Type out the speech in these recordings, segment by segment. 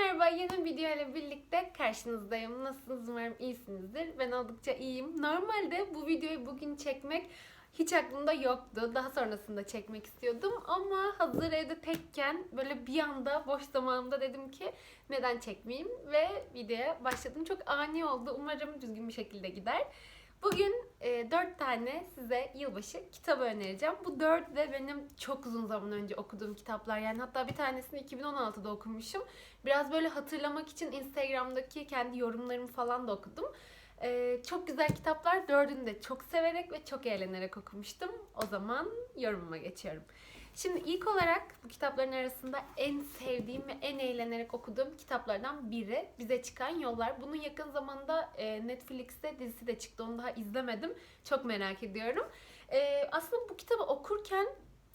merhaba. Yeni bir video ile birlikte karşınızdayım. Nasılsınız? Umarım iyisinizdir. Ben oldukça iyiyim. Normalde bu videoyu bugün çekmek hiç aklımda yoktu. Daha sonrasında çekmek istiyordum ama hazır evde tekken böyle bir anda boş zamanımda dedim ki neden çekmeyeyim ve videoya başladım. Çok ani oldu. Umarım düzgün bir şekilde gider. Bugün e, 4 tane size yılbaşı kitabı önereceğim. Bu 4 de benim çok uzun zaman önce okuduğum kitaplar. Yani hatta bir tanesini 2016'da okumuşum. Biraz böyle hatırlamak için Instagram'daki kendi yorumlarımı falan da okudum. E, çok güzel kitaplar. Dördünü de çok severek ve çok eğlenerek okumuştum. O zaman yorumuma geçiyorum. Şimdi ilk olarak bu kitapların arasında en sevdiğim ve en eğlenerek okuduğum kitaplardan biri Bize Çıkan Yollar. Bunun yakın zamanda e, Netflix'te dizisi de çıktı. Onu daha izlemedim. Çok merak ediyorum. E, aslında bu kitabı okurken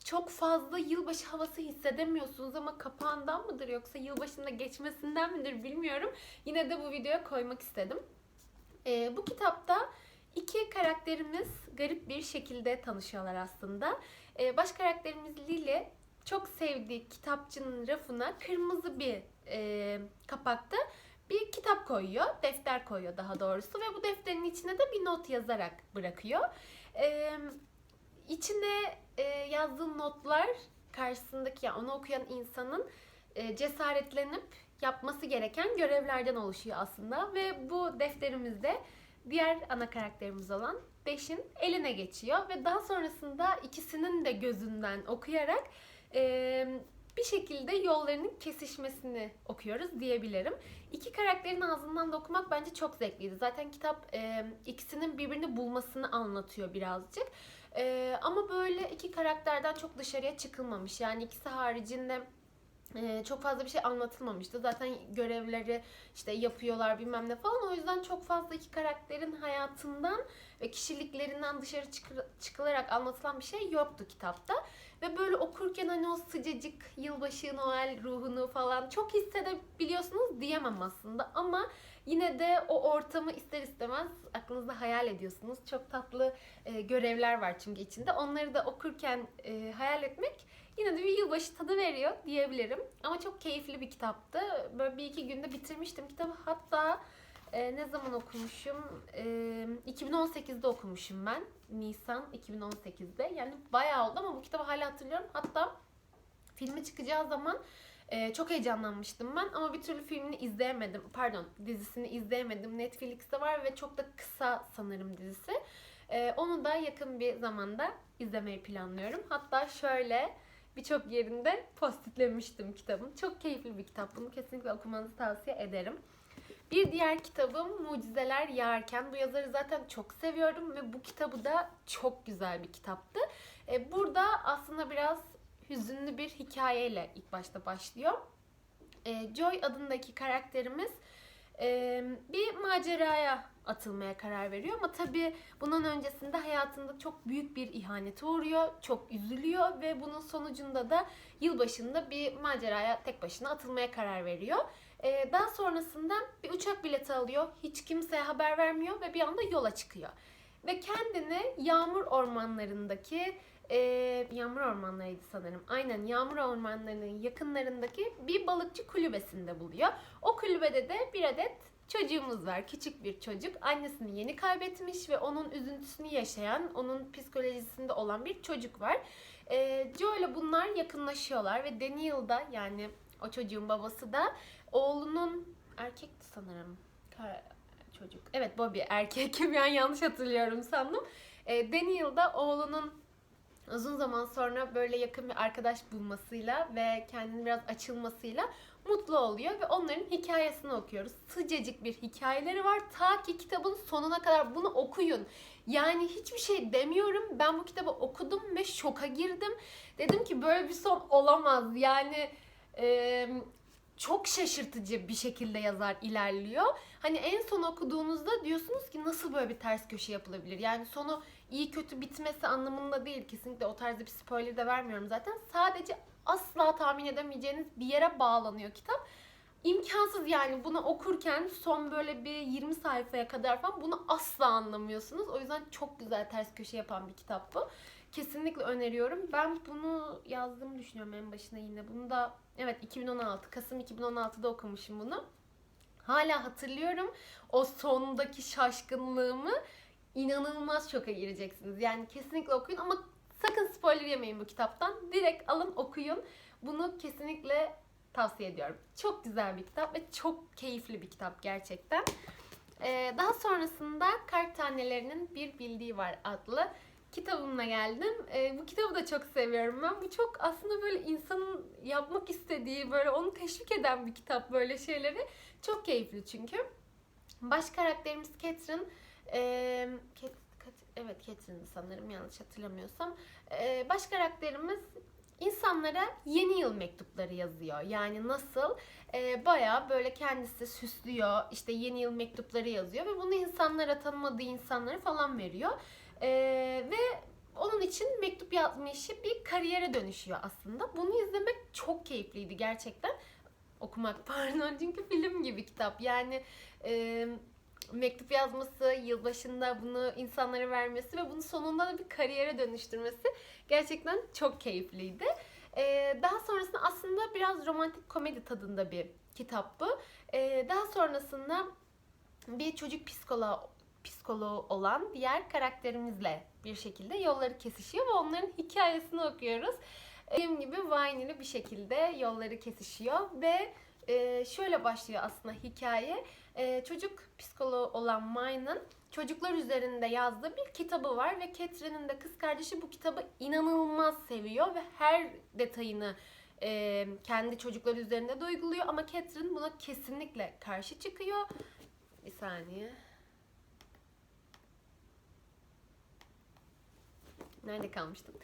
çok fazla yılbaşı havası hissedemiyorsunuz ama kapağından mıdır yoksa yılbaşında geçmesinden midir bilmiyorum. Yine de bu videoya koymak istedim. E, bu kitapta iki karakterimiz garip bir şekilde tanışıyorlar aslında. Ee, baş karakterimiz Lily çok sevdiği kitapçının rafına kırmızı bir e, kapakta bir kitap koyuyor. Defter koyuyor daha doğrusu ve bu defterin içine de bir not yazarak bırakıyor. Ee, içine e, yazdığı notlar karşısındaki yani onu okuyan insanın e, cesaretlenip yapması gereken görevlerden oluşuyor aslında ve bu defterimizde diğer ana karakterimiz olan Beş'in eline geçiyor ve daha sonrasında ikisinin de gözünden okuyarak e, bir şekilde yollarının kesişmesini okuyoruz diyebilirim. İki karakterin ağzından da okumak bence çok zevkliydi. Zaten kitap e, ikisinin birbirini bulmasını anlatıyor birazcık. E, ama böyle iki karakterden çok dışarıya çıkılmamış. Yani ikisi haricinde ee, çok fazla bir şey anlatılmamıştı. Zaten görevleri işte yapıyorlar bilmem ne falan. O yüzden çok fazla iki karakterin hayatından ve kişiliklerinden dışarı çıkı- çıkılarak anlatılan bir şey yoktu kitapta. Ve böyle okurken hani o sıcacık yılbaşı Noel ruhunu falan çok hissedebiliyorsunuz diyemem aslında. Ama yine de o ortamı ister istemez aklınızda hayal ediyorsunuz. Çok tatlı e, görevler var çünkü içinde. Onları da okurken e, hayal etmek yine de bir yılbaşı tadı veriyor diyebilirim. Ama çok keyifli bir kitaptı. Böyle bir iki günde bitirmiştim kitabı. Hatta e, ne zaman okumuşum? E, 2018'de okumuşum ben. Nisan 2018'de. Yani bayağı oldu ama bu kitabı hala hatırlıyorum. Hatta filmi çıkacağı zaman e, çok heyecanlanmıştım ben ama bir türlü filmini izleyemedim. Pardon dizisini izleyemedim. Netflix'te var ve çok da kısa sanırım dizisi. E, onu da yakın bir zamanda izlemeyi planlıyorum. Hatta şöyle birçok yerinde postitlemiştim kitabın. Çok keyifli bir kitap. Bunu kesinlikle okumanızı tavsiye ederim. Bir diğer kitabım Mucizeler Yağarken. Bu yazarı zaten çok seviyorum ve bu kitabı da çok güzel bir kitaptı. E, Burada aslında biraz hüzünlü bir hikayeyle ilk başta başlıyor. E, Joy adındaki karakterimiz bir maceraya atılmaya karar veriyor ama tabii bunun öncesinde hayatında çok büyük bir ihanete uğruyor, çok üzülüyor ve bunun sonucunda da yılbaşında bir maceraya tek başına atılmaya karar veriyor. Daha sonrasında bir uçak bileti alıyor, hiç kimseye haber vermiyor ve bir anda yola çıkıyor. Ve kendini yağmur ormanlarındaki, e, yağmur ormanlarıydı sanırım, aynen yağmur ormanlarının yakınlarındaki bir balıkçı kulübesinde buluyor. O kulübede de bir adet çocuğumuz var. Küçük bir çocuk. Annesini yeni kaybetmiş ve onun üzüntüsünü yaşayan, onun psikolojisinde olan bir çocuk var. Ee, Joe ile bunlar yakınlaşıyorlar ve Daniel da yani o çocuğun babası da oğlunun erkekti sanırım. Çocuk. Evet Bobby erkek. Bir an yanlış hatırlıyorum sandım. Ee, Daniel da oğlunun uzun zaman sonra böyle yakın bir arkadaş bulmasıyla ve kendini biraz açılmasıyla mutlu oluyor ve onların hikayesini okuyoruz. Sıcacık bir hikayeleri var. Ta ki kitabın sonuna kadar bunu okuyun. Yani hiçbir şey demiyorum. Ben bu kitabı okudum ve şoka girdim. Dedim ki böyle bir son olamaz. Yani çok şaşırtıcı bir şekilde yazar ilerliyor. Hani en son okuduğunuzda diyorsunuz ki nasıl böyle bir ters köşe yapılabilir? Yani sonu iyi kötü bitmesi anlamında değil. Kesinlikle o tarzda bir spoiler de vermiyorum zaten. Sadece asla tahmin edemeyeceğiniz bir yere bağlanıyor kitap. İmkansız yani bunu okurken son böyle bir 20 sayfaya kadar falan bunu asla anlamıyorsunuz. O yüzden çok güzel ters köşe yapan bir kitap bu. Kesinlikle öneriyorum. Ben bunu yazdığımı düşünüyorum en başına yine. Bunu da evet 2016 Kasım 2016'da okumuşum bunu. Hala hatırlıyorum o sondaki şaşkınlığımı inanılmaz şoka gireceksiniz. Yani kesinlikle okuyun ama sakın spoiler yemeyin bu kitaptan. Direkt alın okuyun. Bunu kesinlikle tavsiye ediyorum. Çok güzel bir kitap ve çok keyifli bir kitap gerçekten. Ee, daha sonrasında Kart Tanelerinin Bir Bildiği Var adlı kitabımla geldim. Ee, bu kitabı da çok seviyorum ben. Bu çok aslında böyle insanın yapmak istediği, böyle onu teşvik eden bir kitap böyle şeyleri. Çok keyifli çünkü. Baş karakterimiz Catherine. Ee, Cat, evet Catherine'di sanırım yanlış hatırlamıyorsam. Ee, baş karakterimiz insanlara yeni yıl mektupları yazıyor. Yani nasıl? Ee, bayağı böyle kendisi süslüyor. işte yeni yıl mektupları yazıyor ve bunu insanlara tanımadığı insanlara falan veriyor. Ee, ve onun için mektup yazma işi bir kariyere dönüşüyor aslında. Bunu izlemek çok keyifliydi gerçekten. Okumak pardon çünkü film gibi kitap. Yani e, mektup yazması, yılbaşında bunu insanlara vermesi ve bunu sonunda da bir kariyere dönüştürmesi gerçekten çok keyifliydi. Ee, daha sonrasında aslında biraz romantik komedi tadında bir kitap bu. Ee, daha sonrasında bir çocuk psikoloğu, psikoloğu olan diğer karakterimizle bir şekilde yolları kesişiyor ve onların hikayesini okuyoruz. Dediğim gibi Vine'li bir şekilde yolları kesişiyor ve e, şöyle başlıyor aslında hikaye. E, çocuk psikoloğu olan Mine'ın çocuklar üzerinde yazdığı bir kitabı var ve Catherine'in de kız kardeşi bu kitabı inanılmaz seviyor ve her detayını e, kendi çocukları üzerinde de uyguluyor ama Catherine buna kesinlikle karşı çıkıyor. Bir saniye. Nerede kalmıştım?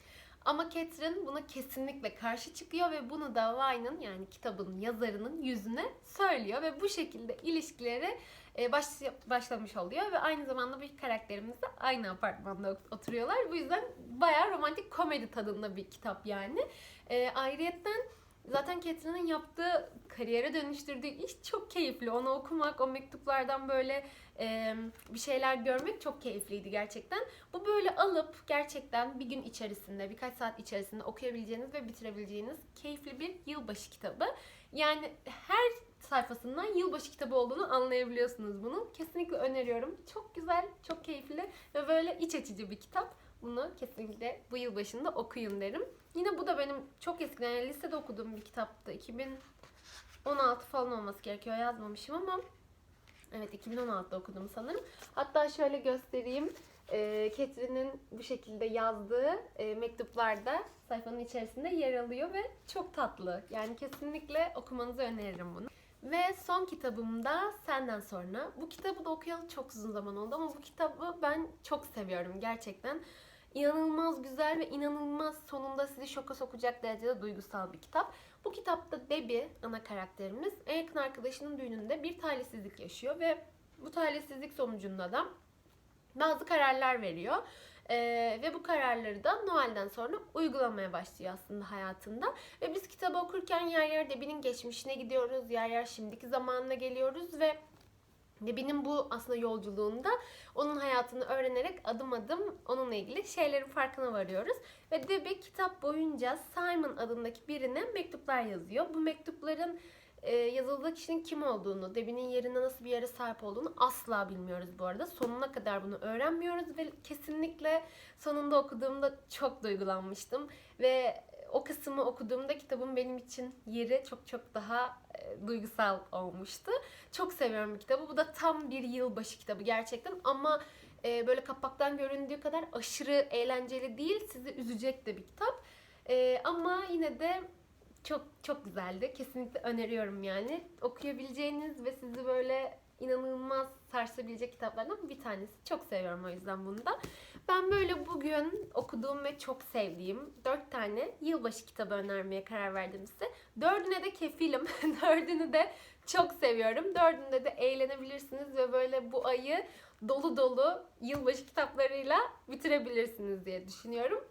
Ama Catherine buna kesinlikle karşı çıkıyor ve bunu da Vine'ın yani kitabın yazarının yüzüne söylüyor ve bu şekilde ilişkileri e, baş, başlamış oluyor ve aynı zamanda bir karakterimiz de aynı apartmanda oturuyorlar. Bu yüzden bayağı romantik komedi tadında bir kitap yani. E, ayrıyetten Zaten Catherine'in yaptığı, kariyere dönüştürdüğü iş çok keyifli. Onu okumak, o mektuplardan böyle e, bir şeyler görmek çok keyifliydi gerçekten. Bu böyle alıp gerçekten bir gün içerisinde, birkaç saat içerisinde okuyabileceğiniz ve bitirebileceğiniz keyifli bir yılbaşı kitabı. Yani her sayfasından yılbaşı kitabı olduğunu anlayabiliyorsunuz bunu. Kesinlikle öneriyorum. Çok güzel, çok keyifli ve böyle iç açıcı bir kitap. Bunu kesinlikle bu yıl başında okuyun derim. Yine bu da benim çok eskiden yani lisede okuduğum bir kitaptı. 2016 falan olması gerekiyor yazmamışım ama evet 2016'da okudum sanırım. Hatta şöyle göstereyim. E, bu şekilde yazdığı e, mektuplarda sayfanın içerisinde yer alıyor ve çok tatlı. Yani kesinlikle okumanızı öneririm bunu. Ve son kitabımda Senden Sonra. Bu kitabı da okuyalı çok uzun zaman oldu ama bu kitabı ben çok seviyorum gerçekten. İnanılmaz güzel ve inanılmaz sonunda sizi şoka sokacak derecede duygusal bir kitap. Bu kitapta Debbie ana karakterimiz en yakın arkadaşının düğününde bir talihsizlik yaşıyor ve bu talihsizlik sonucunda da bazı kararlar veriyor. Ee, ve bu kararları da Noel'den sonra uygulamaya başlıyor aslında hayatında. Ve biz kitabı okurken yer yer Debbie'nin geçmişine gidiyoruz, yer yer şimdiki zamanına geliyoruz ve Debbie'nin bu aslında yolculuğunda onun hayatını öğrenerek adım adım onunla ilgili şeylerin farkına varıyoruz. Ve Debbie kitap boyunca Simon adındaki birine mektuplar yazıyor. Bu mektupların e, yazıldığı kişinin kim olduğunu, Debbie'nin yerine nasıl bir yere sahip olduğunu asla bilmiyoruz bu arada. Sonuna kadar bunu öğrenmiyoruz ve kesinlikle sonunda okuduğumda çok duygulanmıştım. Ve o kısmı okuduğumda kitabın benim için yeri çok çok daha e, duygusal olmuştu. Çok seviyorum bu kitabı. Bu da tam bir yılbaşı kitabı gerçekten ama e, böyle kapaktan göründüğü kadar aşırı eğlenceli değil. Sizi üzecek de bir kitap. E, ama yine de çok çok güzeldi. Kesinlikle öneriyorum yani. Okuyabileceğiniz ve sizi böyle inanılmaz sarsabilecek kitaplardan bir tanesi. Çok seviyorum o yüzden bunu da. Ben böyle bugün okuduğum ve çok sevdiğim dört tane yılbaşı kitabı önermeye karar verdim size. Dördüne de kefilim. Dördünü de çok seviyorum. Dördünde de eğlenebilirsiniz ve böyle bu ayı dolu dolu yılbaşı kitaplarıyla bitirebilirsiniz diye düşünüyorum.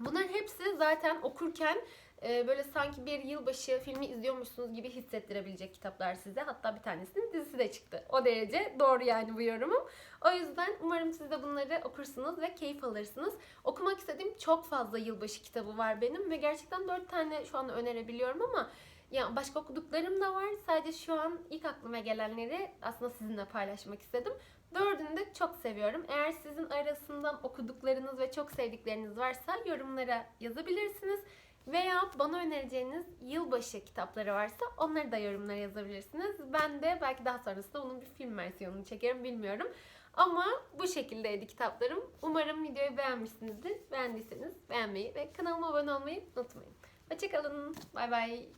Bunların hepsi zaten okurken böyle sanki bir yılbaşı filmi izliyormuşsunuz gibi hissettirebilecek kitaplar size. Hatta bir tanesinin dizisi de çıktı. O derece doğru yani bu yorumum. O yüzden umarım siz de bunları okursunuz ve keyif alırsınız. Okumak istediğim çok fazla yılbaşı kitabı var benim ve gerçekten 4 tane şu an önerebiliyorum ama ya başka okuduklarım da var. Sadece şu an ilk aklıma gelenleri aslında sizinle paylaşmak istedim. Dördünü de çok seviyorum. Eğer sizin arasından okuduklarınız ve çok sevdikleriniz varsa yorumlara yazabilirsiniz. Veya bana önereceğiniz yılbaşı kitapları varsa onları da yorumlara yazabilirsiniz. Ben de belki daha sonrasında bunun bir film versiyonunu çekerim bilmiyorum. Ama bu şekildeydi kitaplarım. Umarım videoyu beğenmişsinizdir. Beğendiyseniz beğenmeyi ve kanalıma abone olmayı unutmayın. Hoşçakalın. Bay bay.